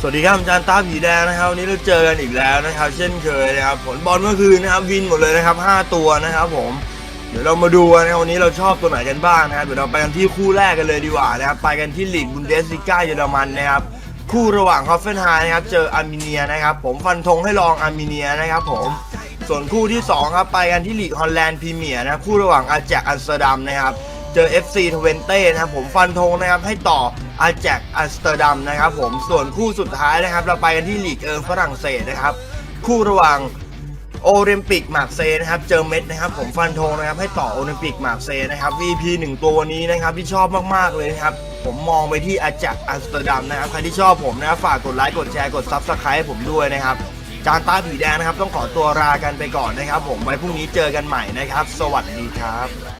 สวัสดีครับอาจารย์ตาผีแดงนะครับวันนี้เราเจอกันอีกแล้วนะครับ เช่นเคยนะครับผลบอลเมื่อคืนนะครับวินหมดเลยนะครับ 5 ตัวนะครับ ผมเดี๋ยวเรามาดูกันนะครับวันนี้เราชอบตัวไหนกันบ้างนะครับเดี๋ยวเราไปกันที่คู่แรกกันเลยดีกว่านะครับไปกันที่ลีกบุนเดสลิก้าเยอรมันนะครับคู่ระหว่างฮอฟเฟนไฮนะครับเจออาร์เมเนียนะครับ ผมฟันธงให้ลองอาร์เมเนียนะครับ ผมส่วนคู่ที่สองครับไปกันที่ลีกฮอลแลนด์พรีเมียร์นะคู่ระหว่างอาแจกอัมสเตอร์ดัมนะครับ เจอ FC ทเวนเต้นะครับผมฟันธงนะครับให้ต่ออาแจกอัมสเตอร์ดัมนะครับผมส่วนคู่สุดท้ายนะครับ เราไปกันที่ลีกเอิงฝรั่งเศสนะครับ คู่ระหว่างโอลิมปิกมาร์เซนะครับเจอเม็ดนะครับผมฟันธงนะครับให้ต่อโอลิมปิกมาร์เซนะครับ VP หนึ่งตัววันนี้นะครับที่ชอบมากๆเลยนะครับผมมองไปที่อาแจกอัมสเตอร์ดัมนะครับใครที่ชอบผมนะครับฝากกดไลค์กดแชร์กดซับสไครต์ให้ผมด้วยนะครับจานตาผีแดงนะครับต้องขอตัวลากันไปก่อนนะครับ ผมไว้พรุ่งนี้เจอกันใหม่นะครับ สวัสดีครับ